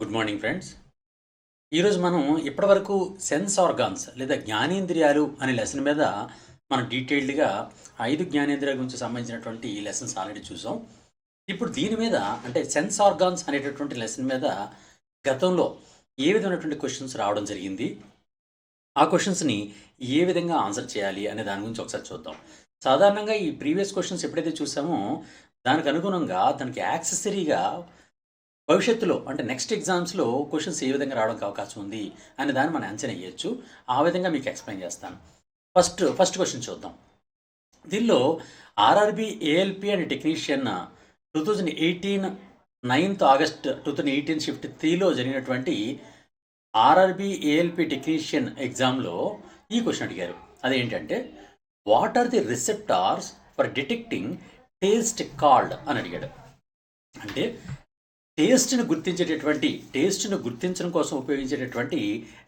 Good morning friends ఈరోజు మనం ఇప్పటివరకు సెన్స్ ఆర్గాన్స్ లేదా జ్ఞానేంద్రియాలు అనే లెసన్ మీద మనం డీటెయిల్డ్గా ఐదు జ్ఞానేంద్రియాల గురించి సంబంధించినటువంటి లెసన్స్ ఆల్రెడీ చూసాం. ఇప్పుడు దీని మీద అంటే సెన్స్ ఆర్గాన్స్ అనేటటువంటి లెసన్ మీద గతంలో ఏ విధమైనటువంటి క్వశ్చన్స్ రావడం జరిగింది? ఆ క్వశ్చన్స్ని ఏ విధంగా ఆన్సర్ చేయాలి అనే దాని గురించి ఒకసారి చూద్దాం. సాధారణంగా ఈ ప్రీవియస్ క్వశ్చన్స్ ఎప్పుడైతే చూసామో దానికి అనుగుణంగా దానికి యాక్సెసరీగా భవిష్యత్తులో అంటే నెక్స్ట్ ఎగ్జామ్స్లో క్వశ్చన్స్ ఏ విధంగా రావడానికి అవకాశం ఉంది అనే దాన్ని మనం అంచనా వేయచ్చు. ఆ విధంగా మీకు ఎక్స్ప్లెయిన్ చేస్తాను. ఫస్ట్ ఫస్ట్ క్వశ్చన్ చూద్దాం. దీనిలో RRB ALP and technician two thousand eighteen ninth August two thousand eighteen shift త్రీలో జరిగినటువంటి ఆర్ఆర్బి ఏఎల్పి టెక్నీషియన్ ఎగ్జామ్లో ఈ క్వశ్చన్ అడిగారు. అదేంటంటే what are the receptors for detecting taste called అని అడిగాడు. అంటే టేస్ట్ని గుర్తించేటటువంటి టేస్ట్ను గుర్తించడం కోసం ఉపయోగించేటటువంటి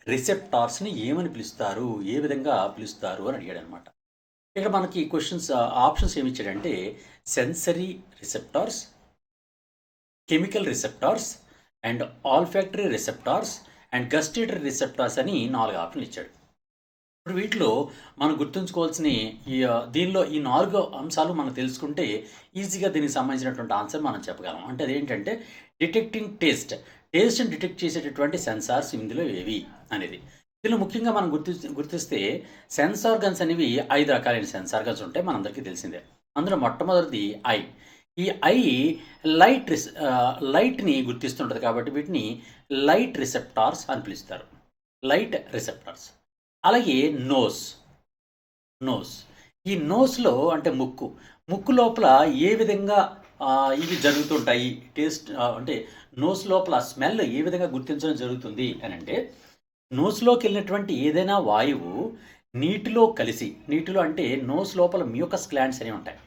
రిసెప్టార్స్ని ఏమని పిలుస్తారు? ఏ విధంగా పిలుస్తారు? అని అడిగాడు అనమాట ఇక్కడ మనకి క్వశ్చన్స్ ఆప్షన్స్ ఏమి ఇచ్చాడంటే sensory receptors chemical receptors and olfactory receptors and gustatory receptors అని నాలుగు ఆప్షన్లు ఇచ్చాడు. ఇప్పుడు వీటిలో మనం గుర్తుంచుకోవాల్సిన ఈ దీనిలో ఈ నాలుగు అంశాలు మనం తెలుసుకుంటే ఈజీగా దీనికి సంబంధించినటువంటి ఆన్సర్ మనం చెప్పగలం. అంటే అదేంటంటే డిటెక్టింగ్ టేస్ట్. టేస్ట్ని డిటెక్ట్ చేసేటటువంటి సెన్సార్స్ ఇందులో ఏవి అనేది. దీనిలో ముఖ్యంగా మనం గుర్తి గుర్తిస్తే సెన్సార్ గన్స్ అనేవి ఐదు రకాలైన సెన్సార్ గన్స్ ఉంటాయి. మనందరికీ తెలిసిందే. అందులో మొట్టమొదటిది ఐ. ఈ ఐ లైట్ రిస్ లైట్ని గుర్తిస్తుంటుంది కాబట్టి వీటిని లైట్ రిసెప్టార్స్ అని పిలుస్తారు. Light receptors. అలాగే నోస్ నోస్. ఈ నోస్లో అంటే ముక్కు. ముక్కు లోపల ఏ విధంగా ఇవి జరుగుతుంటాయి? టేస్ట్ అంటే నోస్ లోపల స్మెల్ ఏ విధంగా గుర్తించడం జరుగుతుంది అని అంటే నోస్లోకి వెళ్ళినటువంటి ఏదైనా వాయువు నీటిలో కలిసి నీటిలో అంటే నోస్ లోపల మ్యూకస్ గ్లాండ్స్ అనేవి ఉంటాయి.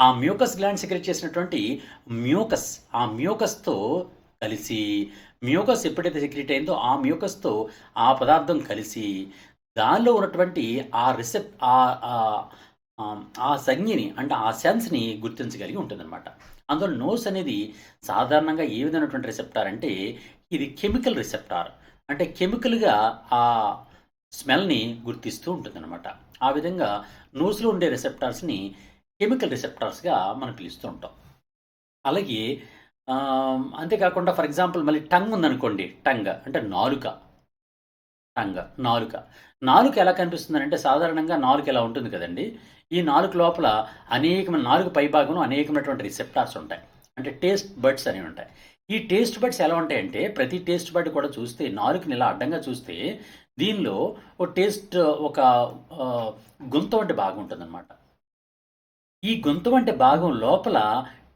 ఆ మ్యూకస్ గ్లాండ్ సెక్రెట్ చేసినటువంటి మ్యూకస్ ఆ మ్యూకస్తో కలిసి మ్యూకస్ ఎప్పుడైతే సెక్రెట్ అయిందో ఆ మ్యూకస్తో ఆ పదార్థం కలిసి దానిలో ఉన్నటువంటి ఆ రిసెప్ట్ ఆ ఆ- సంజ్ఞని అంటే ఆ సెన్స్ని గుర్తించగలిగి ఉంటుందన్నమాట. అందులో నోస్ అనేది సాధారణంగా ఏ విధమైనటువంటి రిసెప్టార్ అంటే ఇది కెమికల్ రిసెప్టార్ అంటే కెమికల్గా ఆ స్మెల్ని గుర్తిస్తూ ఉంటుందన్నమాట. ఆ విధంగా నోస్లో ఉండే రిసెప్టార్స్ని కెమికల్ రిసెప్టార్స్గా మనం పిలుస్తూ ఉంటాం. అలాగే అంతేకాకుండా ఫర్ ఎగ్జాంపుల్ మళ్ళీ టంగ్ ఉందనుకోండి టంగ్ అంటే నాలుక. టంగ్ నాలుక. నాలుక ఎలా కనిపిస్తుంది అంటే సాధారణంగా నాలుక ఎలా ఉంటుంది కదండి. ఈ నాలుక లోపల అనేకమైన నాలుగు పై భాగంలో అనేకమైనటువంటి రిసెప్టార్స్ ఉంటాయి. అంటే టేస్ట్ బర్డ్స్ అనేవి ఉంటాయి. ఈ టేస్ట్ బర్డ్స్ ఎలా ఉంటాయంటే ప్రతి టేస్ట్ బర్డ్ కూడా చూస్తే నాలుగుని ఇలా అడ్డంగా చూస్తే దీనిలో ఒక టేస్ట్ ఒక గొంతు వంటి భాగం ఉంటుందన్నమాట. ఈ గొంతు వంటి భాగం లోపల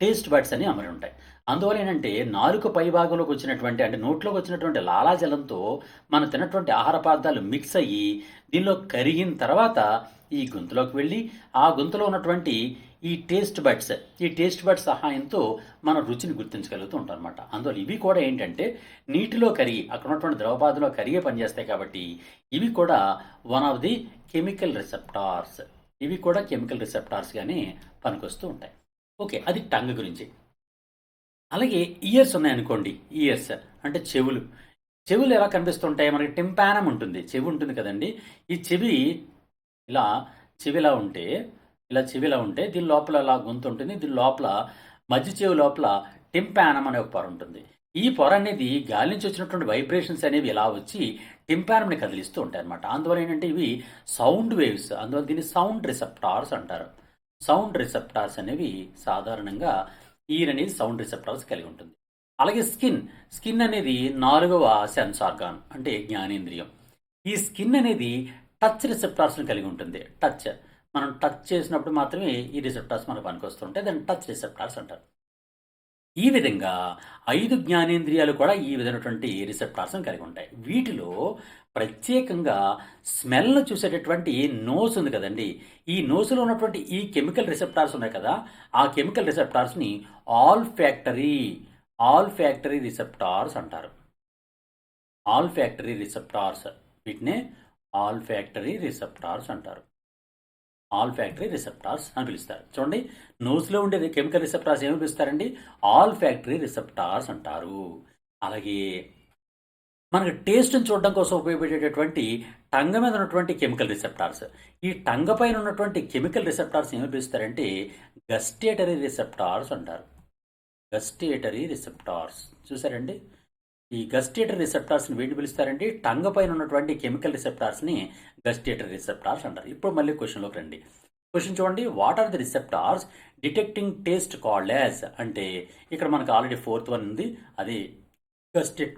టేస్ట్ బడ్స్ అని అమరి ఉంటాయి. అందువల్ల ఏంటంటే నాలుక పై భాగంలోకి వచ్చినటువంటి అంటే నోట్లోకి వచ్చినటువంటి లాలాజలంతో మనం తినటువంటి ఆహార పదార్థాలు మిక్స్ అయ్యి దీనిలో కరిగిన తర్వాత ఈ గొంతులోకి వెళ్ళి ఆ గొంతులో ఉన్నటువంటి ఈ టేస్ట్ బడ్స్ ఈ టేస్ట్ బడ్స్ సహాయంతో మన రుచిని గుర్తించగలుగుతూ ఉంటాం అనమాట అందువల్ల ఇవి కూడా ఏంటంటే నీటిలో కరిగి అక్కడ ఉన్నటువంటి ద్రవపాదంలో కరిగే పనిచేస్తాయి కాబట్టి ఇవి కూడా one of the chemical receptors ఇవి కూడా కెమికల్ రిసెప్టార్స్గానే పనికొస్తూ ఉంటాయి. ఓకే అది టంగ్ గురించి. అలాగే ఇయర్స్ ఉన్నాయనుకోండి ఇయర్స్ అంటే చెవులు. చెవులు ఎలా కనిపిస్తుంటాయి? మనకి టింపానం ఉంటుంది. చెవి ఉంటుంది కదండి. ఈ చెవి ఇలా చెవిలా ఉంటే ఇలా చెవిలా ఉంటే దీని లోపల ఇలా గొంతు ఉంటుంది. దీని లోపల మధ్య చెవి లోపల టింపానం అనే ఒక పొర ఉంటుంది. ఈ పొర అనేది గాలి నుంచి వచ్చినటువంటి వైబ్రేషన్స్ అనేవి ఇలా వచ్చి టింపానంని కదిలిస్తూ ఉంటాయి అనమాట అందువల్ల ఏంటంటే ఇవి సౌండ్ వేవ్స్. అందువల్ల దీన్ని సౌండ్ రిసెప్టార్స్ అంటారు. సౌండ్ రిసెప్టార్స్ అనేవి సాధారణంగా ఈర్ అనేది సౌండ్ రిసెప్టర్స్ కలిగి ఉంటుంది. అలాగే స్కిన్ స్కిన్ అనేది నాలుగవ సెన్స్ ఆర్గాన్ అంటే జ్ఞానేంద్రియం. ఈ స్కిన్ అనేది టచ్ రిసెప్టార్స్ని కలిగి ఉంటుంది. టచ్. మనం టచ్ చేసినప్పుడు మాత్రమే ఈ రిసెప్టార్స్ మనకు పనికొస్తుంటాయి. దాన్ని టచ్ రిసెప్టార్స్ అంటారు. ఈ విధంగా ఐదు జ్ఞానేంద్రియాలు కూడా ఈ విధమైనటువంటి రిసెప్టార్స్ని కలిగి ఉంటాయి. వీటిలో ప్రత్యేకంగా స్మెల్ను చూసేటటువంటి నోస్ ఉంది కదండి. ఈ నోసులో ఉన్నటువంటి ఈ కెమికల్ రిసెప్టార్స్ ఉన్నాయి కదా ఆ కెమికల్ రిసెప్టార్స్ని olfactory all factory receptors అంటారు. ఆల్ ఫ్యాక్టరీ రిసెప్టార్స్ వీటినే ఆల్ ఫ్యాక్టరీ రిసెప్టార్స్ అంటారు. ఆల్ ఫ్యాక్టరీ రిసెప్టార్స్ అని పిలుస్తారు. చూడండి నోస్లో ఉండే కెమికల్ రిసెప్టార్స్ ఏమి పిలుస్తారండి? ఆల్ ఫ్యాక్టరీ రిసెప్టార్స్ అంటారు. అలాగే మనకి టేస్ట్ని చూడడం కోసం ఉపయోగపడేటటువంటి టంగ మీద ఉన్నటువంటి కెమికల్ రిసెప్టార్స్ ఈ టంగ పైన ఉన్నటువంటి కెమికల్ రిసెప్టార్స్ ఏమి పిలుస్తారంటే గస్టేటరీ రిసెప్టార్స్ అంటారు. గస్టేటరీ రిసెప్టార్స్ చూసారండి? ఈ గస్టేటరీ రిసెప్టార్స్ని వేటి పిలుస్తారండి. టంగ పైన ఉన్నటువంటి కెమికల్ రిసెప్టార్స్ని గస్టేటరీ రిసెప్టార్స్ అంటారు. ఇప్పుడు మళ్ళీ క్వశ్చన్లోకి రండి. క్వశ్చన్ చూడండి. What are the receptors detecting taste called as అంటే ఇక్కడ మనకు ఆల్రెడీ ఫోర్త్ వన్ ఉంది. అది గస్టెట్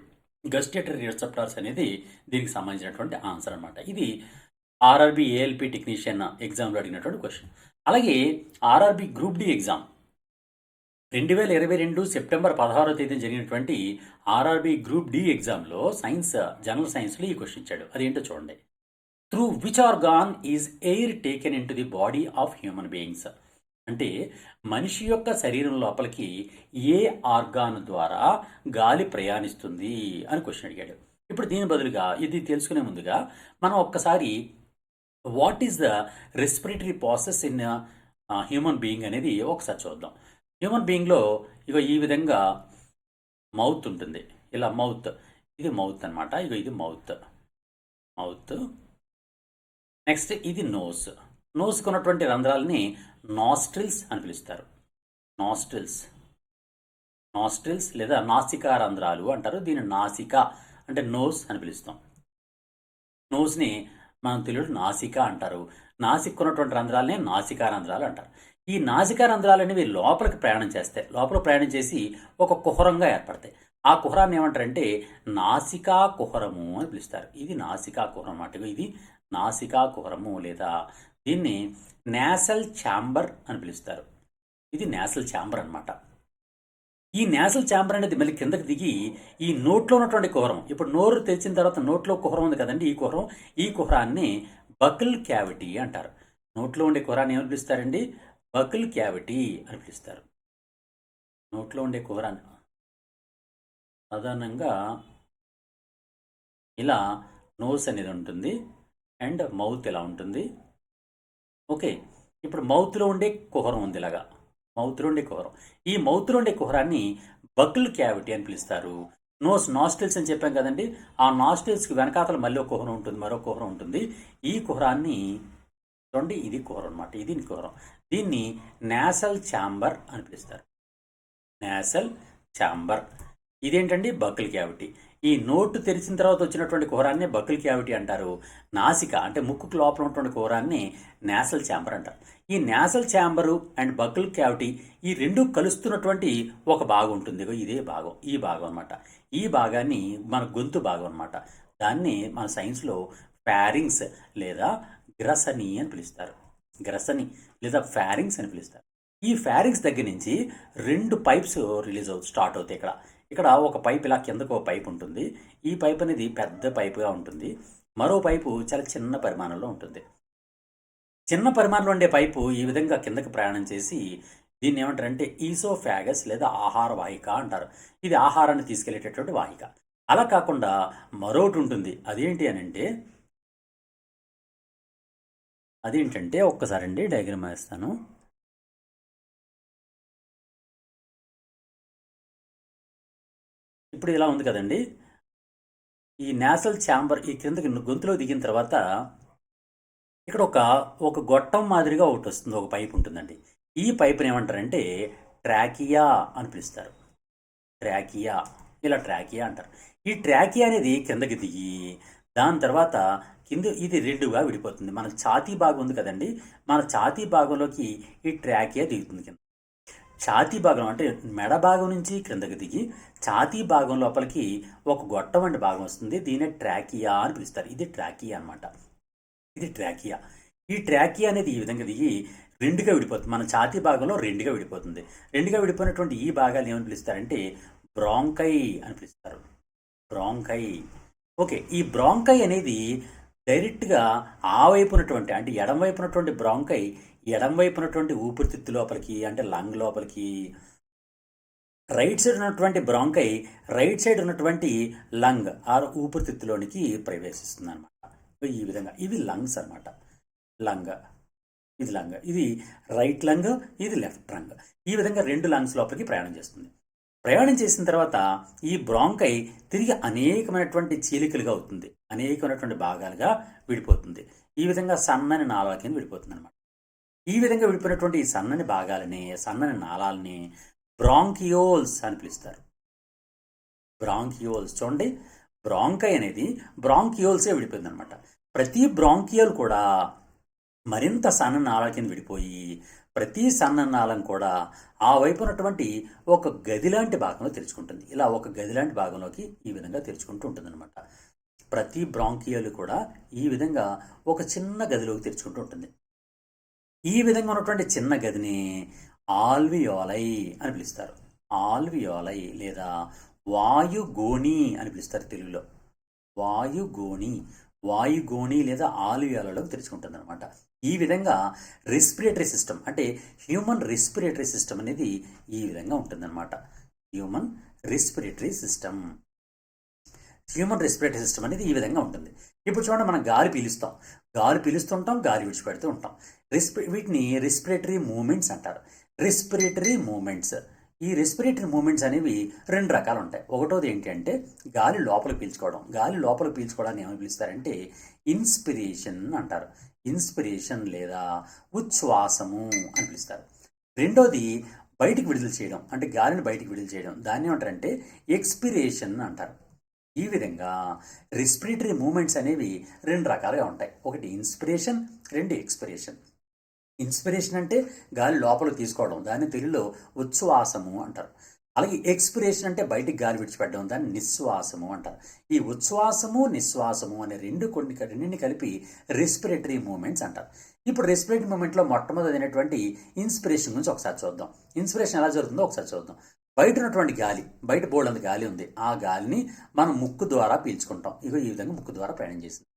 గస్టేటరీ రిసెప్టార్స్ అనేది దీనికి సంబంధించినటువంటి ఆన్సర్ అనమాట ఇది ఆర్ఆర్బి ఏఎల్పి టెక్నీషియన్ ఎగ్జామ్లో అడిగినటువంటి క్వశ్చన్. అలాగే ఆర్ఆర్బి గ్రూప్ డి ఎగ్జామ్. రెండు వేల ఇరవై రెండు సెప్టెంబర్ పదహారో తేదీన జరిగినటువంటి ఆర్ఆర్బి గ్రూప్ డి ఎగ్జామ్లో సైన్స్ జనరల్ సైన్స్లో ఈ క్వశ్చన్ ఇచ్చాడు. అదేంటో చూడండి. Through which organ is air taken in to the body of human beings? అంటే మనిషి యొక్క శరీరం లోపలికి ఏ ఆర్గాన్ ద్వారా గాలి ప్రయాణిస్తుంది అని క్వశ్చన్ అడిగాడు. ఇప్పుడు దీని బదులుగా ఇది తెలుసుకునే ముందుగా మనం ఒక్కసారి what is the respiratory process in human being అనేది ఒకసారి చూద్దాం. హ్యూమన్ బీయింగ్లో ఇక ఈ విధంగా మౌత్ ఉంటుంది. ఇలా మౌత్ ఇది మౌత్ అనమాట ఇక ఇది మౌత్ మౌత్ నెక్స్ట్ ఇది నోస్ నోస్కి రంధ్రాలని నాస్ట్రిల్స్ అని పిలుస్తారు. నాస్ట్రిల్స్. నాస్ట్రిల్స్ లేదా నాసికా రంధ్రాలు అంటారు. దీని నాసిక అంటే నోస్ అని పిలుస్తాం. నోస్ని మనం తెలుగు నాసిక అంటారు. నాసిక్ ఉన్నటువంటి రంధ్రాలనే నాసికా రంధ్రాలు అంటారు. ఈ నాసికా రంధ్రాలు అనేవి లోపలికి ప్రయాణం చేస్తాయి లోపల ప్రయాణం చేసి ఒక కుహరంగా ఏర్పడతాయి. ఆ కుహరాన్ని ఏమంటారంటే నాసికా కుహరము అని పిలుస్తారు. ఇది నాసికా కుహరం అన్నమాట ఇది నాసికా కుహరము లేదా దీన్ని నేసల్ ఛాంబర్ అని పిలుస్తారు. ఇది నేసల్ ఛాంబర్ అన్నమాట. ఈ నేసల్ ఛాంబర్ అనేది మళ్ళీ కిందకి దిగి ఈ నోట్లో ఉన్నటువంటి కుహరం. ఇప్పుడు నోరు తెరిచిన తర్వాత నోట్లో కుహరం ఉంది కదండి ఈ కుహరం. ఈ కుహరాన్ని బకిల్ క్యావిటీ అంటారు. నోట్లో ఉండే కుహరాన్ని ఏమని పిలుస్తారండి? బకిల్ క్యావిటీ అని పిలుస్తారు. నోట్లో ఉండే కుహరాన్ని సాధారణంగా ఇలా నోస్ అనేది ఉంటుంది అండ్ మౌత్ ఇలా ఉంటుంది. ఓకే. ఇప్పుడు మౌత్లో ఉండే కుహరం ఉంది ఇలాగా. మౌత్లో ఉండే కుహరం. ఈ మౌత్లో ఉండే కుహరాన్ని బక్ల్ క్యావిటీ అని పిలుస్తారు. నోస్ నాస్టిల్స్ అని చెప్పాం కదండి. ఆ నాస్టిల్స్కి వెనకాతల మళ్ళీ ఒక కుహరం ఉంటుంది మరో కుహరం ఉంటుంది. ఈ కుహరాన్ని చూడండి ఇది కుహరం అనమాట ఇది కుహరం. దీన్ని నేసల్ ఛాంబర్ అని పిలుస్తారు. Nasal chamber. ఇదేంటండి? Buccal cavity. ఈ నోటు తెరిచిన తర్వాత వచ్చినటువంటి కుహరాన్ని బకిల్ క్యావిటీ అంటారు. నాసిక అంటే ముక్కుకు లోపల ఉన్నటువంటి కుహరాన్ని నేసల్ ఛాంబర్ అంటారు. ఈ nasal chamber and buccal cavity ఈ రెండు కలుస్తున్నటువంటి ఒక భాగం ఉంటుంది. ఇదే భాగం ఈ భాగం అనమాట ఈ భాగాన్ని మన గొంతు భాగం అనమాట దాన్ని మన సైన్స్లో ఫ్యారింగ్స్ లేదా గ్రసని అని పిలుస్తారు. గ్రసని లేదా ఫ్యారింగ్స్ అని పిలుస్తారు. ఈ ఫ్యారింగ్స్ దగ్గర నుంచి రెండు పైప్స్ రిలీజ్ అవుతాయి స్టార్ట్ అవుతాయి ఇక్కడ. ఇక్కడ ఒక పైప్ ఇలా కిందకు ఒక పైప్ ఉంటుంది. ఈ పైప్ అనేది పెద్ద పైపుగా ఉంటుంది. మరో పైపు చాలా చిన్న పరిమాణంలో ఉంటుంది. చిన్న పరిమాణంలో ఉండే పైపు ఈ విధంగా కిందకి ప్రయాణం చేసి దీన్ని ఏమంటారంటే ఈసోఫ్యాగస్ లేదా ఆహార వాహిక అంటారు. ఇది ఆహారాన్ని తీసుకెళ్ళేటటువంటి వాహిక. అలా కాకుండా మరొకటి ఉంటుంది. అదేంటి అని అంటే అదేంటంటే ఒక్కసారండి డయాగ్రామ్ వేస్తాను. ఇప్పుడు ఇలా ఉంది కదండి. ఈ నేసల్ ఛాంబర్ ఈ క్రిందకి గొంతులో దిగిన తర్వాత ఇక్కడ ఒక ఒక గొట్టం మాదిరిగా ఒకటి వస్తుంది ఒక పైప్ ఉంటుందండి. ఈ పైప్ని ఏమంటారంటే ట్రాకియా అని పిలుస్తారు. ట్రాకియా ఇలా ట్రాకియా అంటారు. ఈ ట్రాకియా అనేది కిందకి దిగి దాని తర్వాత కింద ఇది రెండుగా విడిపోతుంది. మన ఛాతీ భాగం ఉంది కదండి. మన ఛాతీ భాగంలోకి ఈ ట్రాకియా దిగుతుంది కింద. ఛాతీ భాగం అంటే మెడ భాగం నుంచి క్రిందకి దిగి ఛాతీ భాగం లోపలికి ఒక గొట్టం వంటి భాగం వస్తుంది. దీనే ట్రాకియా అని పిలుస్తారు. ఇది ట్రాకియా అనమాట ఇది ట్రాకియా. ఈ ట్రాకియా అనేది ఈ విధంగా దిగి రెండుగా విడిపోతుంది. మన ఛాతీ భాగంలో రెండుగా విడిపోతుంది. రెండుగా విడిపోయినటువంటి ఈ భాగాలు ఏమని పిలుస్తారంటే బ్రాంకై అని పిలుస్తారు. బ్రాంకై. ఓకే ఈ బ్రాంకై అనేది డైరెక్ట్గా ఆ వైపు ఉన్నటువంటి అంటే ఎడం వైపు ఉన్నటువంటి బ్రాంకై ఎడం వైపు ఉన్నటువంటి ఊపిరితిత్తు లోపలికి అంటే లంగ్ లోపలికి రైట్ సైడ్ ఉన్నటువంటి బ్రాంకై రైట్ సైడ్ ఉన్నటువంటి లంగ్ ఆ ఊపిరితిత్తులోనికి ప్రవేశిస్తుంది అనమాట ఈ విధంగా ఇవి లంగ్స్ అనమాట లంగ్ ఇది లంగ్ ఇది రైట్ లంగ్ ఇది లెఫ్ట్ లంగ్. ఈ విధంగా రెండు లంగ్స్ లోపలికి ప్రయాణం చేస్తుంది. ప్రయాణం చేసిన తర్వాత ఈ బ్రాంకై తిరిగి అనేకమైనటువంటి చీలికలుగా అవుతుంది. అనేకమైనటువంటి భాగాలుగా విడిపోతుంది. ఈ విధంగా సన్నని నాళాల కింద విడిపోతుంది అనమాట ఈ విధంగా విడిపోయినటువంటి ఈ సన్నని భాగాలని సన్నని నాళాలని బ్రాంకియోల్స్ అని పిలుస్తారు. బ్రాంకియోల్స్. చూడండి బ్రాంకై అనేది బ్రాంకియోల్సే విడిపోయింది అనమాట ప్రతి బ్రాంకియోల్ కూడా మరింత సన్న నాళాల కింద విడిపోయి ప్రతి సన్న నాళం కూడా ఆ వైపు ఉన్నటువంటి ఒక గది లాంటి భాగంలో తెరుచుకుంటుంది. ఇలా ఒక గది లాంటి భాగంలోకి ఈ విధంగా తెరుచుకుంటూ ఉంటుంది అనమాట ప్రతి బ్రాంకియోలు కూడా ఈ విధంగా ఒక చిన్న గదిలోకి తెరుచుకుంటూ ఉంటుంది. ఈ విధంగా ఉన్నటువంటి చిన్న గదిని ఆల్వియోలై అని పిలుస్తారు. ఆల్వియోలై లేదా వాయుగోణి అని పిలుస్తారు తెలుగులో. వాయుగోణి వాయుగోణి లేదా ఆల్వియోలలోకి తెరుచుకుంటుంది అనమాట ఈ విధంగా రెస్పిరేటరీ సిస్టమ్ అంటే హ్యూమన్ రెస్పిరేటరీ సిస్టమ్ అనేది ఈ విధంగా ఉంటుందన్నమాట. Human respiratory system human respiratory system అనేది ఈ విధంగా ఉంటుంది. ఇప్పుడు చూడండి మనం గాలి పీలుస్తాం. గాలి పీలుస్తుంటాం గాలి విడిచిపెడుతూ ఉంటాం. రెస్పి వీటిని రెస్పిరేటరీ మూమెంట్స్ అంటారు. రెస్పిరేటరీ మూమెంట్స్ ఈ రెస్పిరేటరీ మూమెంట్స్ అనేవి రెండు రకాలు ఉంటాయి ఒకటోది ఏంటి అంటే గాలి లోపల పీల్చుకోవడం. గాలి లోపల పీల్చుకోవడాన్ని ఏమని పిలుస్తారంటే ఇన్స్పిరేషన్ అంటారు. ఇన్స్పిరేషన్ లేదా ఉచ్ఛ్వాసము అని పిలుస్తారు. రెండోది బయటికి విడుదల చేయడం. అంటే గాలిని బయటికి విడుదల చేయడం. దాన్ని ఏమంటారంటే ఎక్స్పిరేషన్ అంటారు. ఈ విధంగా రెస్పిరేటరీ మూమెంట్స్ అనేవి రెండు రకాలుగా ఉంటాయి. ఒకటి ఇన్స్పిరేషన్ రెండు ఎక్స్పిరేషన్ ఇన్స్పిరేషన్ అంటే గాలి లోపలికి తీసుకోవడం దాన్ని తెలుగులో ఉచ్ఛ్వాసము అంటారు. అలాగే ఎక్స్పిరేషన్ అంటే బయటికి గాలి విడిచిపెట్టడం దాన్ని నిశ్వాసము అంటారు. ఈ ఉచ్ఛ్వాసము నిశ్వాసము అనే రెండు కొన్ని రెండింటిని కలిపి రెస్పిరేటరీ మూమెంట్స్ అంటారు. ఇప్పుడు రెస్పిరేటరీ మూమెంట్లో మొట్టమొదటి అయినటువంటి ఇన్స్పిరేషన్ గురించి ఒకసారి చూద్దాం. ఇన్స్పిరేషన్ ఎలా జరుగుతుందో ఒకసారి చూద్దాం. బయట ఉన్నటువంటి గాలి బయట బోల్డ్ గాలి ఉంది. ఆ గాలిని మనం ముక్కు ద్వారా పీల్చుకుంటాం. ఇగో ఈ విధంగా ముక్కు ద్వారా ప్రయాణం చేసింది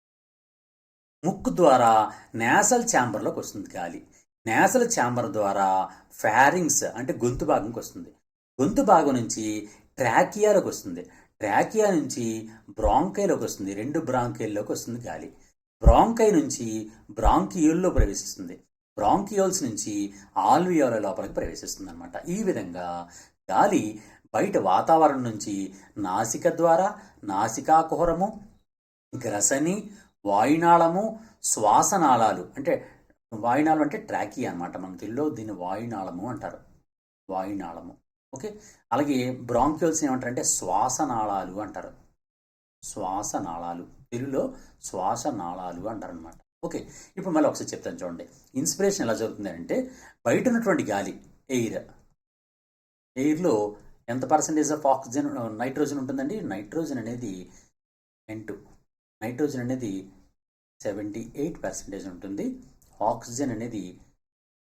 ముక్కు ద్వారా నేసల్ ఛాంబర్లోకి వస్తుంది గాలి. నేసల్ ఛాంబర్ ద్వారా ఫ్యారింగ్స్ అంటే గొంతు భాగంకి వస్తుంది. గొంతు భాగం నుంచి ట్రాకియాలోకి వస్తుంది. ట్రాకియా నుంచి బ్రాంకైలోకి వస్తుంది. రెండు బ్రాంకైల్లోకి వస్తుంది గాలి. బ్రాంకై నుంచి బ్రాంకియోల్లో ప్రవేశిస్తుంది. బ్రాంకియోల్స్ నుంచి ఆల్వియోల లోపలికి ప్రవేశిస్తుంది అనమాట ఈ విధంగా గాలి బయట వాతావరణం నుంచి నాసిక ద్వారా నాసికాకుహరము గ్రసని వాయునాళము శ్వాసనాళాలు. అంటే వాయునాళం అంటే ట్రాకీ అనమాట మన తెలుగులో దీన్ని వాయునాళము అంటారు. వాయునాళము. ఓకే? అలాగే బ్రాంక్యూల్స్ ఏమంటారంటే శ్వాసనాళాలు అంటారు. శ్వాసనాళాలు. తెలుగులో శ్వాసనాళాలు అంటారు అనమాట ఓకే? ఇప్పుడు మళ్ళీ ఒకసారి చెప్తాను చూడండి. ఇన్స్పిరేషన్ ఎలా జరుగుతుంది అంటే బయట ఉన్నటువంటి గాలి ఎయిర్. ఎయిర్లో ఎంత పర్సంటేజ్ ఆఫ్ ఆక్సిజన్ నైట్రోజన్ ఉంటుందండి? నైట్రోజన్ అనేది ఎన్ టూ నైట్రోజన్ అనేది సెవెంటీ ఎయిట్ పర్సెంటేజ్ ఉంటుంది. ఆక్సిజన్ అనేది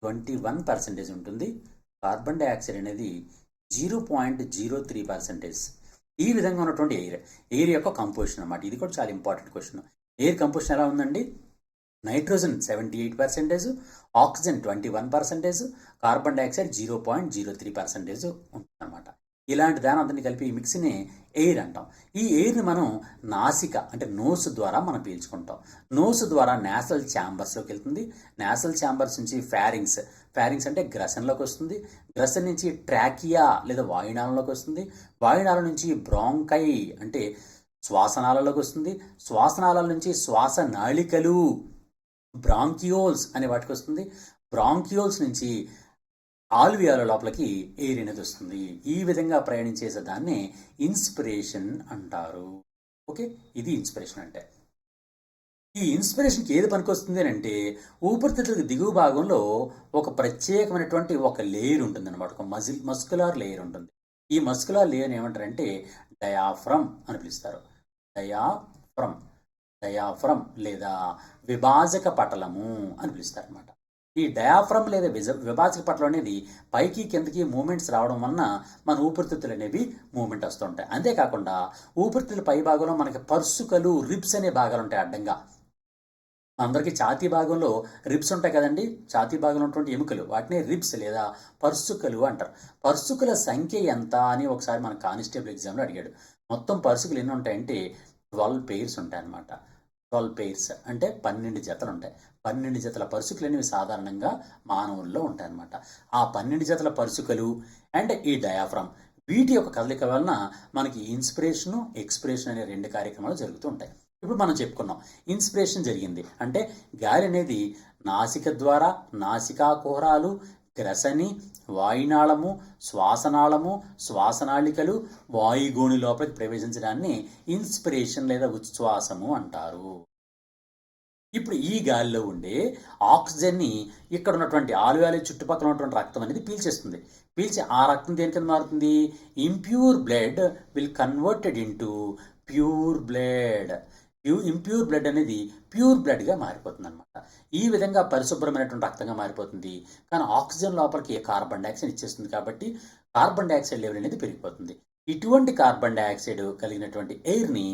ట్వంటీ వన్ పర్సెంటేజ్ ఉంటుంది. కార్బన్ డైఆక్సైడ్ అనేది zero point zero three percentage ఈ విధంగా ఉన్నటువంటి ఎయిర్ ఎయిర్ యొక్క కంపోజిషన్ అనమాట ఇది కూడా చాలా ఇంపార్టెంట్ క్వశ్చన్ ఎయిర్ కంపోజిషన్ ఎలా ఉందండి? Nitrogen seventy eight percentage oxygen twenty one percentage carbon dioxide zero point zero three percentage ఉంటుందన్నమాట. ఇలాంటి దాని అందరినీ కలిపి ఈ మిక్స్ని ఎయిర్ అంటాం. ఈ ఎయిర్ని మనం నాసిక అంటే నోస్ ద్వారా మనం పీల్చుకుంటాం. నోస్ ద్వారా నేసల్ ఛాంబర్స్లోకి వెళ్తుంది. నేసల్ ఛాంబర్స్ నుంచి ఫ్యారింగ్స్ ఫ్యారింగ్స్ అంటే గ్రసన్లోకి వస్తుంది. గ్రసన్ నుంచి ట్రాకియా లేదా వాయునాళంలోకి వస్తుంది. వాయునాళం నుంచి బ్రాంకై అంటే శ్వాసనాలలోకి వస్తుంది. శ్వాసనాళాల నుంచి శ్వాస నాళికలు బ్రాంకియోల్స్ అనే వాటికి వస్తుంది. బ్రాంకియోల్స్ నుంచి ఆల్వియాల లోపలికి ఎయిర్ అనేది వస్తుంది. ఈ విధంగా ప్రయాణించేసే దాన్ని ఇన్స్పిరేషన్ అంటారు. ఓకే? ఇది ఇన్స్పిరేషన్ అంటే. ఈ ఇన్స్పిరేషన్కి ఏది పనికొస్తుంది అని అంటే ఊపిరితిత్తులకు దిగువ భాగంలో ఒక ప్రత్యేకమైనటువంటి ఒక లేయర్ ఉంటుంది అనమాట ఒక మజిల్ మస్కులార్ లేయర్ ఉంటుంది. ఈ మస్కులార్ లేయర్ ఏమంటారంటే డయాఫ్రమ్ అని పిలుస్తారు. డయాఫ్రమ్. డయాఫ్రమ్ లేదా విభాజక పటలము అని పిలుస్తారు అనమాట ఈ డయాఫ్రమ్ లేదా విజ విభాజక పట్ల అనేది పైకి కిందకి మూమెంట్స్ రావడం వలన మన ఊపిరితిత్తులు అనేవి మూమెంట్ వస్తుంటాయి. అంతేకాకుండా ఊపిరితిత్తుల పై భాగంలో మనకి పర్సుకలు రిబ్స్ అనే భాగాలు ఉంటాయి అడ్డంగా. అందరికీ ఛాతీ భాగంలో రిబ్స్ ఉంటాయి కదండి. ఛాతీ భాగంలో ఉన్నటువంటి ఎముకలు వాటిని రిబ్స్ లేదా పర్సుకలు అంటారు. పర్సుకల సంఖ్య ఎంత అని ఒకసారి మన కానిస్టేబుల్ ఎగ్జామ్లో అడిగాడు. మొత్తం పర్సుకలు ఎన్ని ఉంటాయంటే ట్వెల్వ్ పెయిర్స్ ఉంటాయి అన్నమాట ట్వెల్వ్ పెయిర్స్ అంటే పన్నెండు జతలు ఉంటాయి పన్నెండు జతల పరుసుకులు అనేవి సాధారణంగా మానవుల్లో ఉంటాయన్నమాట. ఆ పన్నెండు జతల పరుసుకలు అండ్ ఈ డయాఫ్రమ్ వీటి యొక్క కదలిక వలన మనకి ఇన్స్పిరేషను ఎక్స్పిరేషన్ అనే రెండు కార్యక్రమాలు జరుగుతూ ఉంటాయి. ఇప్పుడు మనం చెప్పుకున్నాం ఇన్స్పిరేషన్ జరిగింది. అంటే గాలి అనేది నాసిక ద్వారా నాసికా కుహరాలు గ్రసని వాయునాళము శ్వాసనాళము శ్వాసనాళికలు వాయుగోణి లోపలికి ప్రవేశించడాన్ని ఇన్స్పిరేషన్ లేదా ఉచ్ఛ్వాసము అంటారు. ఇప్పుడు ఈ గాలిలో ఉండే ఆక్సిజన్ని ఇక్కడ ఉన్నటువంటి ఆలువాలి చుట్టుపక్కల ఉన్నటువంటి రక్తం అనేది పీల్చేస్తుంది. పీల్చి ఆ రక్తం దేని కింద మారుతుంది? Impure blood will converted into pure blood. Impure blood అనేది ప్యూర్ బ్లడ్గా మారిపోతుంది అనమాట ఈ విధంగా పరిశుభ్రమైనటువంటి రక్తంగా మారిపోతుంది. కానీ ఆక్సిజన్ లోపలికి కార్బన్ డైఆక్సైడ్ ఇచ్చేస్తుంది కాబట్టి కార్బన్ డైఆక్సైడ్ లెవెల్ అనేది పెరిగిపోతుంది. ఇటువంటి కార్బన్ డైఆక్సైడ్ కలిగినటువంటి ఎయిర్ని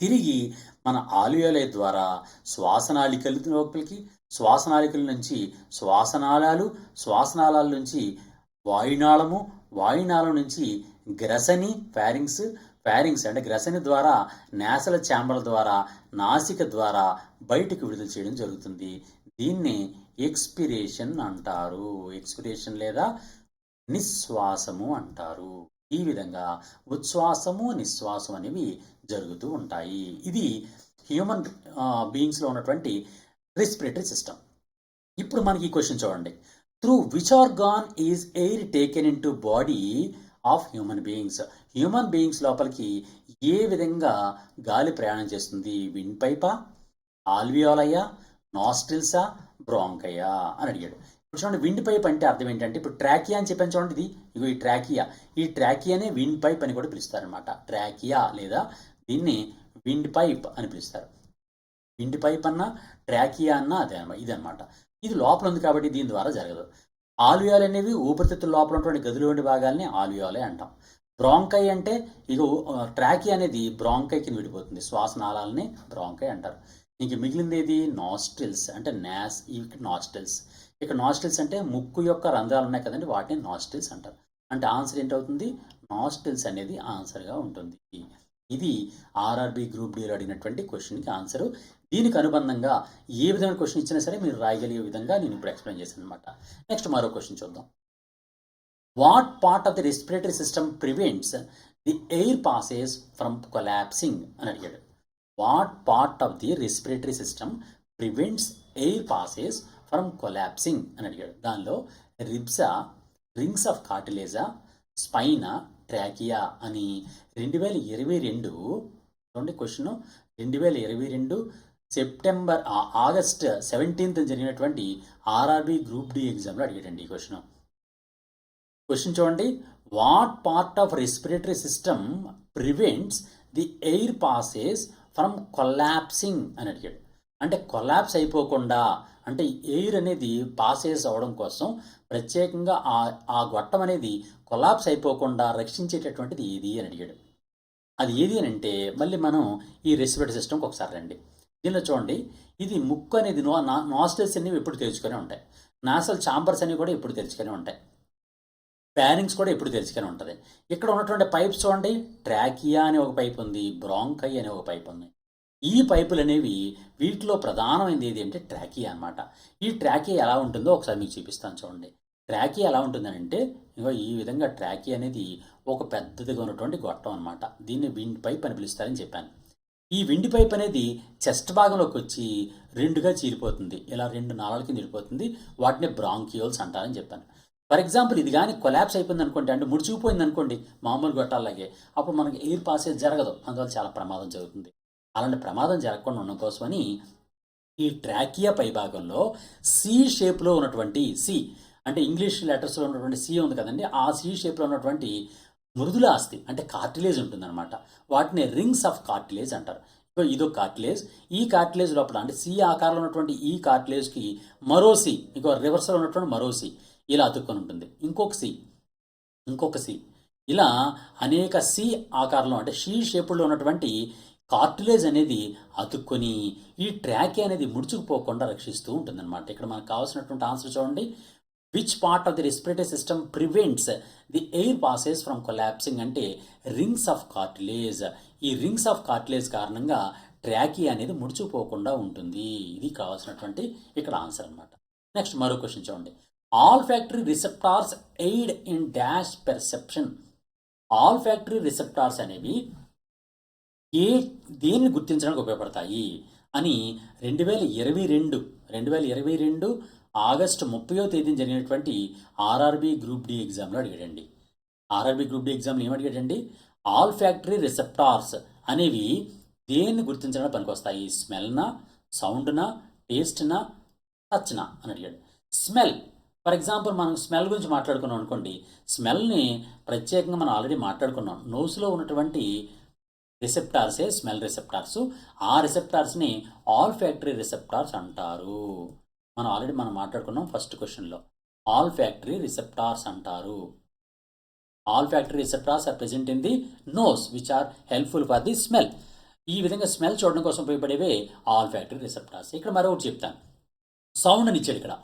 తిరిగి మన ఆలుయోలయ ద్వారా శ్వాసనాళికల లోపలికి శ్వాసనాళికల నుంచి శ్వాసనాళాలు శ్వాసనాళాల నుంచి వాయునాళము వాయునాళం నుంచి గ్రసని ఫ్యారింగ్స్ ఫ్యారింగ్స్ అంటే గ్రసని ద్వారా నేసల ఛాంబర్ ద్వారా నాసిక ద్వారా బయటకు విడుదల చేయడం జరుగుతుంది. దీన్ని ఎక్స్పిరేషన్ అంటారు. ఎక్స్పిరేషన్ లేదా నిశ్వాసము అంటారు. ఈ విధంగా ఉచ్ఛ్వాసము నిశ్వాసం అనేవి జరుగుతూ ఉంటాయి. ఇది హ్యూమన్ బీయింగ్స్లో ఉన్నటువంటి రెస్పిరేటరీ సిస్టమ్ ఇప్పుడు మనకి ఈ క్వశ్చన్ చూడండి. Through which organ is air taken in to body of human beings human beings లోపలికి ఏ విధంగా గాలి ప్రయాణం చేస్తుంది? విండ్ పైపా? ఆల్వియోలయ నాస్ట్రిల్సా? బ్రాంకయా అని అడిగాడు. ఇప్పుడు చూడండి విండ్ పైప్ అంటే అర్థం ఏంటంటే ఇప్పుడు ట్రాకియా అని చెప్పాను చూడండి ఇది. ఇగో ఈ ట్రాకియా. ఈ ట్రాకియానే విండ్ పైప్ అని కూడా పిలుస్తారనమాట ట్రాకియా లేదా దీన్ని విండ్ పైప్ అని పిలుస్తారు. విండ్ పైప్ అన్న ట్రాకియా అన్న అదే ఇదనమాట ఇది అనమాట ఇది లోపల ఉంది కాబట్టి దీని ద్వారా జరగదు. ఆలుయాలు అనేవి ఊపిరితిత్తుల లోపల ఉన్నటువంటి గదిలోని భాగాల్ని ఆలుయాలే అంటాం. బ్రాంకై అంటే ఇగో ట్రాకీ అనేది బ్రాంకై కింద విడిపోతుంది. శ్వాసనాళాలని బ్రాంకై అంటారు. ఇంక మిగిలింది ఏది నాస్ట్రిల్స్ అంటే నాస్ ఇక్కడ నాస్ట్రిల్స్ ఇక నాస్ట్రిల్స్ అంటే ముక్కు యొక్క రంధ్రాలు ఉన్నాయి కదండి వాటిని నాస్ట్రిల్స్ అంటారు. అంటే ఆన్సర్ ఏంటవుతుంది? నాస్ట్రిల్స్ అనేది ఆన్సర్గా ఉంటుంది. ఇది ఆర్ఆర్బి గ్రూప్ డీలో అడిగినటువంటి క్వశ్చన్కి ఆన్సర్. దీనికి అనుబంధంగా ఏ విధమైన క్వశ్చన్ ఇచ్చినా సరే మీరు రాయగలిగే విధంగా నేను ఇప్పుడు ఎక్స్ప్లెయిన్ చేశాను అనమాట నెక్స్ట్ మరో క్వశ్చన్ చూద్దాం. What part of the respiratory system prevents the air passes from collapsing అని అడిగాడు. What part of the respiratory system prevents air passes from collapsing అని అడిగాడు. దానిలో రిబ్సా రింగ్స్ ఆఫ్ కార్టిలేజా స్పైనా ట్రాకియా అని రెండు వేల ఇరవై రెండు చూడండి క్వశ్చన్ రెండు వేల ఇరవై రెండు సెప్టెంబర్ ఆగస్ట్ సెవెంటీన్త్ జరిగినటువంటి ఆర్ఆర్బి గ్రూప్ డి ఎగ్జామ్లో అడిగాడండి ఈ క్వశ్చన్ క్వశ్చన్ చూడండి. What part of respiratory system prevents the air passes from collapsing అని అడిగాడు. అంటే కొలాప్స్ అయిపోకుండా అంటే ఎయిర్ అనేది పాసెస్ అవడం కోసం ప్రత్యేకంగా ఆ ఆ గొట్టం అనేది కొలాప్స్ అయిపోకుండా రక్షించేటటువంటిది ఏది అని అడిగాడు. అది ఏది అని అంటే మళ్ళీ మనం ఈ రెస్పిరేటరీ సిస్టమ్కి ఒకసారి రండి. దీనిలో చూడండి. ఇది ముక్కు అనేది నో నాస్టల్స్ అనేవి ఎప్పుడు తెరుచుకొని ఉంటాయి. నాసల్ చాంబర్స్ అనేవి కూడా ఎప్పుడు తెరుచుకొని ఉంటాయి. ప్యానింగ్స్ కూడా ఎప్పుడు తెరుచుకొని ఉంటుంది. ఇక్కడ ఉన్నటువంటి పైప్స్ చూడండి ట్రాకియా అనే ఒక పైప్ ఉంది బ్రాంకై అనే ఒక పైప్ ఉంది. ఈ పైపులు అనేవి వీటిలో ప్రధానమైనది ఏది అంటే ట్రాకియా అన్నమాట. ఈ ట్రాకియా ఎలా ఉంటుందో ఒకసారి మీకు చూపిస్తాను చూడండి. ట్రాకియా ఎలా ఉంటుందంటే ఇగో ఈ విధంగా ట్రాకియా అనేది ఒక పెద్దదిగా ఉన్నటువంటి గొట్టం అన్నమాట. దీన్ని విండ్ పైప్ అని పిలుస్తారని చెప్పాను. ఈ విండ్ పైప్ అనేది చెస్ట్ భాగంలోకి వచ్చి రెండుగా చీలిపోతుంది ఇలా రెండు నాళాల కింద వెళ్ళిపోతుంది వాటిని బ్రాంకియోల్స్ అంటారని చెప్పాను. ఫర్ ఎగ్జాంపుల్ ఇది కానీ కొలాప్స్ అయిపోయింది అనుకోండి అంటే ముడిచిపోయింది అనుకోండి మామూలు గొట్టాలాగే అప్పుడు మనకి ఎయిర్ పాసేజ్ జరగదు. అందువల్ల చాలా ప్రమాదం జరుగుతుంది. అలాంటి ప్రమాదం జరగకుండా ఉండడం కోసమని ఈ ట్రాకియా పై భాగంలో సి షేప్లో ఉన్నటువంటి సి అంటే ఇంగ్లీష్ లెటర్స్లో ఉన్నటువంటి సి ఉంది కదండి ఆ సి షేప్లో ఉన్నటువంటి మృదుల అస్థి అంటే కార్టిలేజ్ ఉంటుందన్నమాట. వాటిని రింగ్స్ ఆఫ్ కార్టిలేజ్ అంటారు. ఇప్పుడు ఇదో కార్టిలేజ్. ఈ కార్టిలేజ్ లోపల అంటే సి ఆకారంలో ఉన్నటువంటి ఈ కార్టిలేజ్కి మరోసి ఇంకో రివర్స్లో ఉన్నటువంటి మరోసి ఇలా అతుక్కొని ఉంటుంది. ఇంకొక సి. ఇంకొక సి. ఇలా అనేక సి ఆకారంలో అంటే షీ షేపుల్లో ఉన్నటువంటి కార్టిలేజ్ అనేది అతుక్కొని ఈ ట్రాకే అనేది ముడుచుకుపోకుండా రక్షిస్తూ ఉంటుందన్నమాట. ఇక్కడ మనకు కావాల్సినటువంటి ఆన్సర్ చూడండి. Which part of the respiratory system prevents the air passes from collapsing అంటే రింగ్స్ ఆఫ్ కార్టిలేజ్ ఈ రింగ్స్ ఆఫ్ కార్టిలేజ్ కారణంగా ట్రాకీ అనేది ముడుచుకుపోకుండా ఉంటుంది. ఇది కావాల్సినటువంటి ఇక్కడ ఆన్సర్ అనమాట నెక్స్ట్ మరో క్వశ్చన్ చూడండి. Olfactory receptors aid in dash perception olfactory receptors అనేవి ఏ దేన్ని గుర్తించడానికి ఉపయోగపడతాయి? అని రెండు వేల ఇరవై రెండు రెండు వేల ఇరవై రెండు ఆగస్టు ముప్పయో తేదీన జరిగినటువంటి ఆర్ఆర్బి గ్రూప్ డి ఎగ్జామ్లో అడిగాడండి. ఆర్ఆర్బి గ్రూప్ డి ఎగ్జామ్లో ఏమడిగాడండి ఆల్ ఫ్యాక్టరీ రిసెప్టార్స్ అనేవి దేన్ని గుర్తించడానికి పనికొస్తాయి? స్మెల్నా సౌండ్నా టేస్ట్నా టచ్నా అని అడిగాడు. స్మెల్ ఫర్ ఎగ్జాంపుల్ మనం స్మెల్ గురించి మాట్లాడుకున్నాం అనుకోండి స్మెల్ని ప్రత్యేకంగా మనం ఆల్రెడీ మాట్లాడుకున్నాం. నోస్లో ఉన్నటువంటి రిసెప్టార్సే స్మెల్ రిసెప్టార్స్. ఆ రిసెప్టార్స్ని ఆల్ ఫ్యాక్టరీ రిసెప్టార్స్ అంటారు. మనం ఆల్రెడీ మనం మాట్లాడుకున్నాం ఫస్ట్ క్వశ్చన్లో. ఆల్ ఫ్యాక్టరీ రిసెప్టార్స్ అంటారు. Olfactory receptors are present in the nose which are helpful for the smell ఈ విధంగా స్మెల్ చూడడం కోసం ఉపయోగపడేవే ఆల్ ఫ్యాక్టరీ రిసెప్టార్స్. ఇక్కడ మరొకటి చెప్తాను. సౌండ్ అని ఇచ్చాడు ఇక్కడ.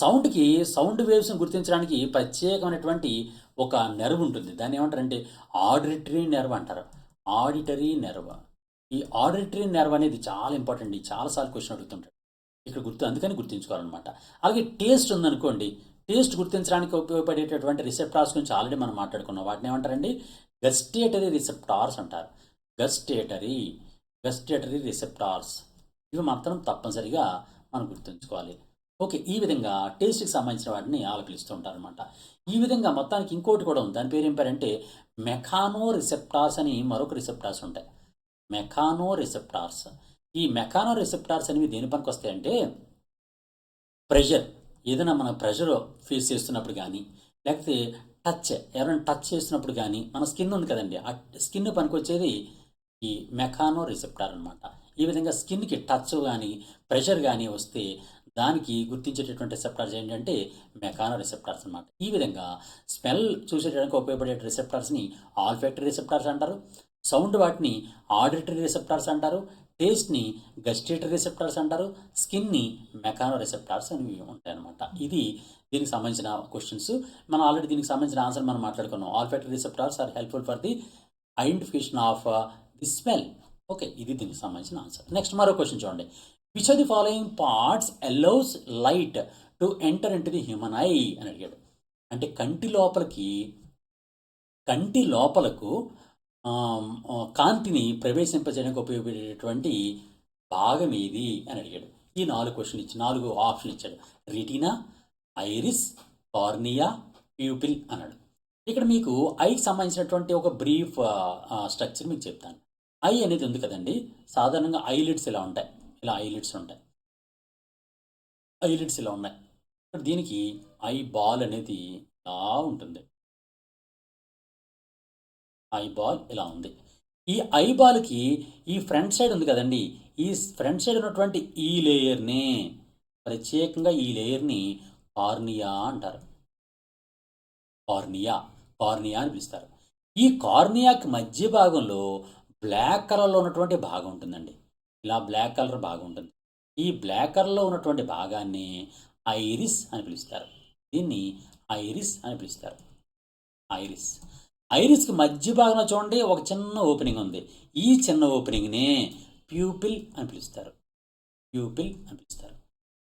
సౌండ్కి సౌండ్ వేవ్స్ని గుర్తించడానికి ప్రత్యేకమైనటువంటి ఒక నెర్వ్ ఉంటుంది. దాన్ని ఏమంటారంటే ఆడిటరీ నెర్వ్ అంటారు. ఆడిటరీ నెర్వ్ ఈ ఆడిటరీ నెర్వ్ అనేది చాలా ఇంపార్టెంట్ ఈ చాలాసార్లు క్వశ్చన్ అడుగుతుంటాడు ఇక్కడ గుర్తు అందుకని గుర్తించుకోవాలన్నమాట. అలాగే టేస్ట్ ఉందనుకోండి. టేస్ట్ గుర్తించడానికి ఉపయోగపడేటటువంటి రిసెప్టార్స్ గురించి ఆల్రెడీ మనం మాట్లాడుకున్నాం. వాటిని ఏమంటారండి? గస్టేటరీ రిసెప్టార్స్ అంటారు. గస్టేటరీ గస్టేటరీ రిసెప్టార్స్ ఇవి మాత్రం తప్పనిసరిగా మనం గుర్తుంచుకోవాలి. ఓకే ఈ విధంగా టేస్ట్కి సంబంధించిన వాటిని ఆలు ఉంటారు అనమాట ఈ విధంగా మొత్తానికి ఇంకోటి కూడా ఉంది. దాని పేరు ఏం పేరంటే మెకానో రిసెప్టార్స్ అని మరొక రిసెప్టార్స్ ఉంటాయి. మెకానో రిసెప్టార్స్ ఈ మెకానో రిసెప్టార్స్ అనేవి దేని పనికి వస్తాయంటే ప్రెషర్. ఏదైనా మన ప్రెషర్ ఫేస్ చేస్తున్నప్పుడు కానీ లేకపోతే టచ్ ఎవరైనా టచ్ చేస్తున్నప్పుడు కానీ మన స్కిన్ ఉంది కదండి. ఆ స్కిన్ పనికొచ్చేది ఈ మెకానో రిసెప్టార్ అనమాట ఈ విధంగా స్కిన్కి టచ్ కానీ ప్రెషర్ కానీ వస్తే దానికి గుర్తించేటటువంటి రిసెప్టార్స్ ఏంటంటే మెకానో రిసెప్టార్స్ అనమాట ఈ విధంగా స్మెల్ చూసేటానికి ఉపయోగపడే రిసెప్టార్స్ని ఆల్ రిసెప్టార్స్ అంటారు సౌండ్ వాటిని ఆడిటరీ రిసెప్టార్స్ అంటారు టేస్ట్ని గస్టేటరీ రిసెప్టార్స్ అంటారు స్కిన్ని మెకానో రిసెప్టార్స్ అని ఉంటాయన్నమాట. ఇది దీనికి సంబంధించిన క్వశ్చన్స్ మనం ఆల్రెడీ దీనికి సంబంధించిన ఆన్సర్ మనం మాట్లాడుకున్నాం. All receptors are helpful for the identification of the smell okay ఇది దీనికి సంబంధించిన ఆన్సర్ నెక్స్ట్ మరో క్వశ్చన్ చూడండి. Which are the following parts allows light to enter into the human eye అని అడిగాడు. అంటే కంటి లోపలికి కంటి లోపలకు కాంతిని ప్రవేశింపజేయడానికి ఉపయోగపడేటటువంటి భాగం ఏది? అని అడిగాడు. ఈ నాలుగు క్వశ్చన్ ఇచ్చి నాలుగు ఆప్షన్ ఇచ్చాడు. రిటినా ఐరిస్ కార్నియా ప్యూపిల్ అన్నాడు. ఇక్కడ మీకు ఐకి సంబంధించినటువంటి ఒక బ్రీఫ్ స్ట్రక్చర్ మీకు చెప్తాను. ఐ అనేది ఉంది కదండి. సాధారణంగా ఐలిడ్స్ ఇలా ఉంటాయి. ఇలా ఐలిడ్స్ ఉంటాయి. ఐలిడ్స్ ఇలా ఉన్నాయి. ఇక్కడ దీనికి ఐ బాల్ అనేది ఇలా ఉంటుంది. ఐ బాల్ ఇలా ఉంది. ఈ ఐ బాల్కి ఈ ఫ్రంట్ సైడ్ ఉంది కదండి. ఈ ఫ్రంట్ సైడ్ ఉన్నటువంటి e ఈ లేయర్ని ప్రత్యేకంగా ఈ లేయర్ని కార్నియా అంటారు. కార్నియా కార్నియా అని పిలుస్తారు. ఈ కార్నియాకి మధ్య భాగంలో బ్లాక్ కలర్లో ఉన్నటువంటి భాగం ఉంటుందండి. ఇలా బ్లాక్ కలర్ బాగుంటుంది. ఈ బ్లాక్ కలర్లో ఉన్నటువంటి భాగాన్ని ఐరిస్ అని పిలుస్తారు. దీన్ని ఐరిస్ అని పిలుస్తారు. ఐరిస్. ఐరిస్కి మధ్య భాగంలో చూడండి ఒక చిన్న ఓపెనింగ్ ఉంది. ఈ చిన్న ఓపెనింగ్నే ప్యూపిల్ అని పిలుస్తారు. ప్యూపిల్ అని పిలుస్తారు.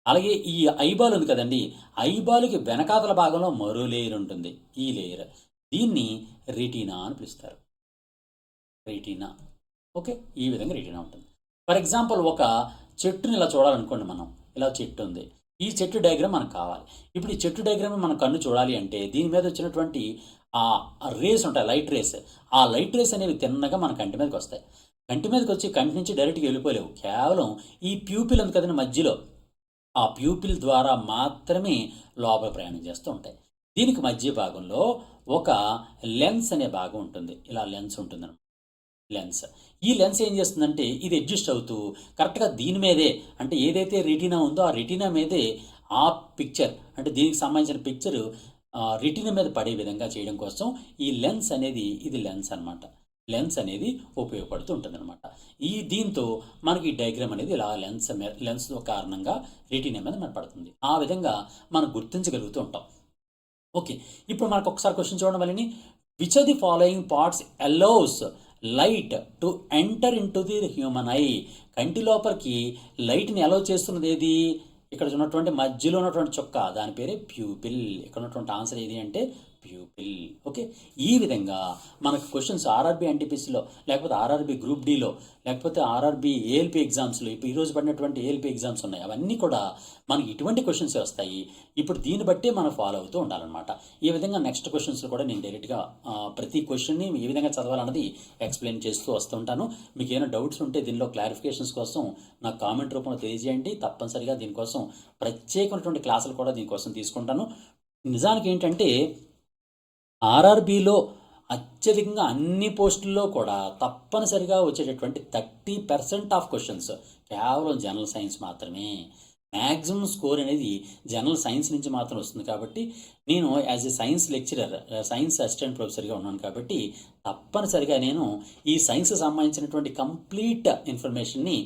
అలాగే ఈ ఐబాల్ ఉంది కదండి ఐబాల్కి వెనకాతల భాగంలో మరో లేయర్ ఉంటుంది. ఈ లేయర్. దీన్ని రెటీనా అని పిలుస్తారు. రెటీనా. ఓకే ఈ విధంగా రెటీనా ఉంటుంది. ఫర్ ఎగ్జాంపుల్ ఒక చెట్టుని ఇలా చూడాలనుకోండి మనం ఇలా చెట్టు ఉంది. ఈ చెట్టు డయాగ్రామ్ మనకు కావాలి. ఇప్పుడు ఈ చెట్టు డయాగ్రామ్ మన కన్ను చూడాలి అంటే దీని మీద వచ్చినటువంటి ఆ రేస్ ఉంటాయి లైట్ రేస్. ఆ లైట్ రేస్ అనేవి తిన్నగా మన కంటి మీదకి వస్తాయి. కంటి మీదకి వచ్చి కంటి నుంచి డైరెక్ట్గా వెళ్ళిపోలేవు. కేవలం ఈ ప్యూపిల్ ఉంది కదండి మధ్యలో. ఆ ప్యూపిల్ ద్వారా మాత్రమే లోపల ప్రయాణం చేస్తూ ఉంటాయి. దీనికి మధ్య భాగంలో ఒక లెన్స్ అనే భాగం ఉంటుంది. ఇలా లెన్స్ ఉంటుంది లెన్స్. ఈ లెన్స్ ఏం చేస్తుందంటే ఇది అడ్జస్ట్ అవుతూ కరెక్ట్గా దీని మీదే అంటే ఏదైతే రెటీనా ఉందో ఆ రెటీనా మీదే ఆ పిక్చర్ అంటే దీనికి సంబంధించిన పిక్చర్ రెటీనా మీద పడే విధంగా చేయడం కోసం ఈ లెన్స్ అనేది ఇది లెన్స్ అనమాట లెన్స్ అనేది ఉపయోగపడుతూ ఉంటుందన్నమాట. ఈ దీంతో మనకి ఈ డయాగ్రామ్ అనేది ఇలా లెన్స్ మీద లెన్స్ కారణంగా రెటీనా మీద మన పడుతుంది. ఆ విధంగా మనం గుర్తించగలుగుతూ ఉంటాం. ఓకే. ఇప్పుడు మనకు ఒకసారి క్వశ్చన్ చూడడం వల్లని which are the following parts allows light to enter in to the human eye. కంటి లోపలికి లైట్ని అలౌ చేస్తున్నది ఏది? ఇక్కడ ఉన్నటువంటి మధ్యలో ఉన్నటువంటి చుక్క. దాని పేరే ప్యూపిల్. ఇక్కడ ఉన్నటువంటి ఆన్సర్ ఏది అంటే ప్యూపిల్ ఓకే ఈ విధంగా మనకు క్వశ్చన్స్ ఆర్ఆర్బి ఎన్టీపీసీలో లేకపోతే ఆర్ఆర్బి గ్రూప్ డిలో లేకపోతే ఆర్ఆర్బి ఏఎల్పి ఎగ్జామ్స్లో ఇప్పుడు ఈరోజు పడినటువంటి ఏఎల్పి ఎగ్జామ్స్ ఉన్నాయి. అవన్నీ కూడా మనకి ఇటువంటి క్వశ్చన్స్ వస్తాయి. ఇప్పుడు దీన్ని బట్టే మనం ఫాలో అవుతూ ఉండాలన్నమాట. ఈ విధంగా నెక్స్ట్ క్వశ్చన్స్ కూడా నేను డైరెక్ట్గా ప్రతి క్వశ్చన్ని ఏ విధంగా చదవాలన్నది ఎక్స్ప్లెయిన్ చేస్తూ వస్తుంటాను మీకు ఏమైనా డౌట్స్ ఉంటే దీనిలో క్లారిఫికేషన్స్ కోసం నాకు కామెంట్ రూపంలో తెలియజేయండి. తప్పనిసరిగా దీనికోసం ప్రత్యేకమైనటువంటి క్లాసులు కూడా దీనికోసం తీసుకుంటాను. నిజానికి ఏంటంటే ఆర్ఆర్బిలో అత్యధికంగా అన్ని పోస్టుల్లో కూడా తప్పనిసరిగా వచ్చేటటువంటి థర్టీ పర్సెంట్ ఆఫ్ క్వశ్చన్స్ కేవలం జనరల్ సైన్స్ మాత్రమే. మ్యాక్సిమం స్కోర్ అనేది జనరల్ సైన్స్ నుంచి మాత్రం వస్తుంది కాబట్టి నేను as a science lecturer science assistant ప్రొఫెసర్గా ఉన్నాను కాబట్టి తప్పనిసరిగా నేను ఈ సైన్స్కి సంబంధించినటువంటి కంప్లీట్ ఇన్ఫర్మేషన్ని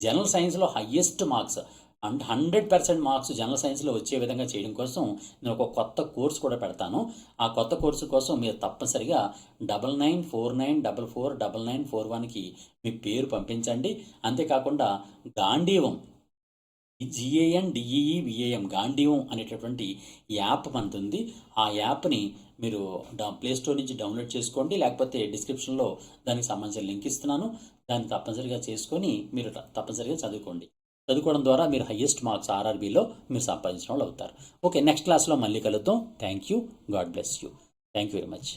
జనరల్ సైన్స్లో highest marks and hundred percent marks general సైన్స్లో వచ్చే విధంగా చేయడం కోసం నేను ఒక కొత్త కోర్స్ కూడా పెడతాను. ఆ కొత్త కోర్సు కోసం మీరు తప్పనిసరిగా double nine four nine double four double nine four వన్కి మీ పేరు పంపించండి. అంతేకాకుండా గాంధీవం జిఏఎన్ డిఈఈ విఏఎం గాంధీవం అనేటటువంటి యాప్ మనది ఉంది ఆ యాప్ని మీరు డా ప్లే స్టోర్ నుంచి డౌన్లోడ్ చేసుకోండి. లేకపోతే డిస్క్రిప్షన్లో దానికి సంబంధించిన లింక్ ఇస్తున్నాను. దాన్ని తప్పనిసరిగా చేసుకొని మీరు తప్పనిసరిగా చదువుకోండి. చదువుకోవడం ద్వారా మీరు హయ్యెస్ట్ మార్క్స్ ఆర్ఆర్బీలో మీరు సంపాదించిన వాళ్ళు అవుతారు. ఓకే నెక్స్ట్ క్లాస్లో మళ్ళీ కలుద్దాం. Thank you god bless you thank you very much